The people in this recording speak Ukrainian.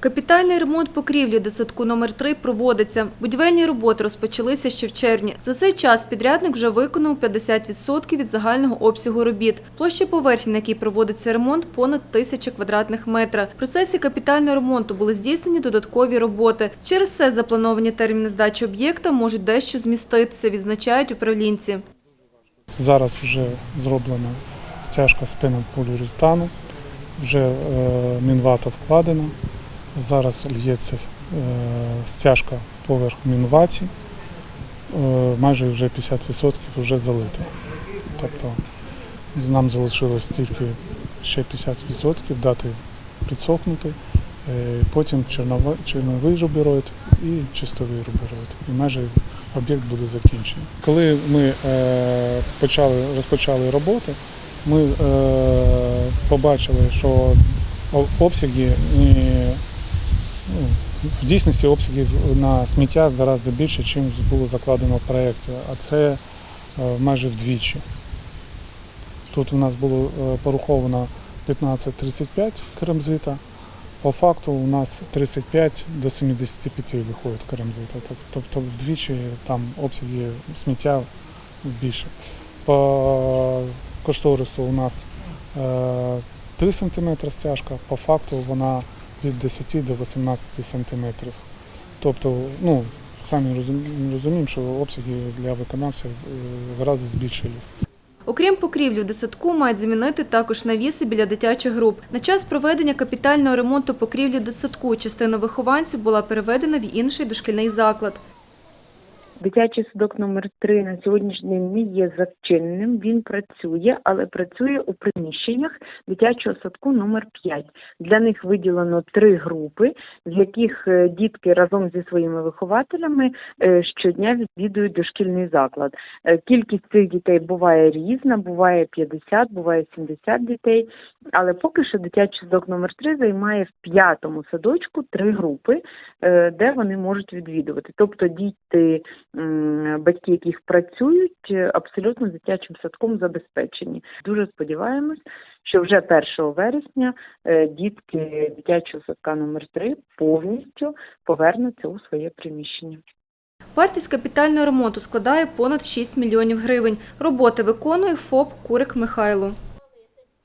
Капітальний ремонт покрівлі дитсадку номер 3 проводиться. Будівельні роботи розпочалися ще в червні. За цей час підрядник вже виконав 50% від загального обсягу робіт. Площа поверхні, на якій проводиться ремонт, понад тисяча квадратних метра. В процесі капітального ремонту були здійснені додаткові роботи. Через це заплановані терміни здачі об'єкта можуть дещо зміститися, відзначають управлінці. Зараз вже зроблена стяжка з пенополіуретану, вже е, мінвата вкладена. Зараз лється е, стяжка поверх мінваті, е, майже вже 50% вже залито. Тобто нам залишилось тільки ще 50% дати підсохнути, е, потім чорновий, рубероїд і чистовий рубероїд. І майже об'єкт буде закінчений. Коли ми почали, розпочали роботи, ми побачили, що обсяги ну, в дійсності обсягів на сміття гораздо більше, ніж було закладено в проєкті, а це е, майже вдвічі. Тут у нас було е, пораховано 15-35 керамзита, по факту у нас 35 до 75 виходить керамзита. Тобто вдвічі там обсяги сміття більше. По кошторису у нас е, 3 см стяжка, по факту вона від 10 до 18 сантиметрів. Тобто, ну, самі розуміємо, що обсяги для виконавців е, гораздо збільшились. Окрім покрівлі в дитсадку, мають замінити також навіси біля дитячих груп. На час проведення капітального ремонту покрівлі дитсадку частина вихованців була переведена в інший дошкільний заклад. Дитячий садок номер 3 на сьогоднішній день не є зачиненим. Він працює, але працює у приміщеннях дитячого садку номер 5. Для них виділено три групи, з яких е, дітки разом зі своїми вихователями е, щодня відвідують дошкільний заклад. Е, Кількість цих дітей буває різна, буває 50, буває 70 дітей. Але поки що дитячий садок номер 3 займає в п'ятому садочку три групи, де вони можуть відвідувати. Тобто діти, батьки, яких працюють, е, абсолютно дитячим садком забезпечені. Дуже сподіваємось, що вже 1 вересня е, дітки дитячого садка номер 3 повністю повернуться у своє приміщення. Вартість капітального ремонту складає понад 6 мільйонів гривень. Роботи виконує ФОП Курик Михайло.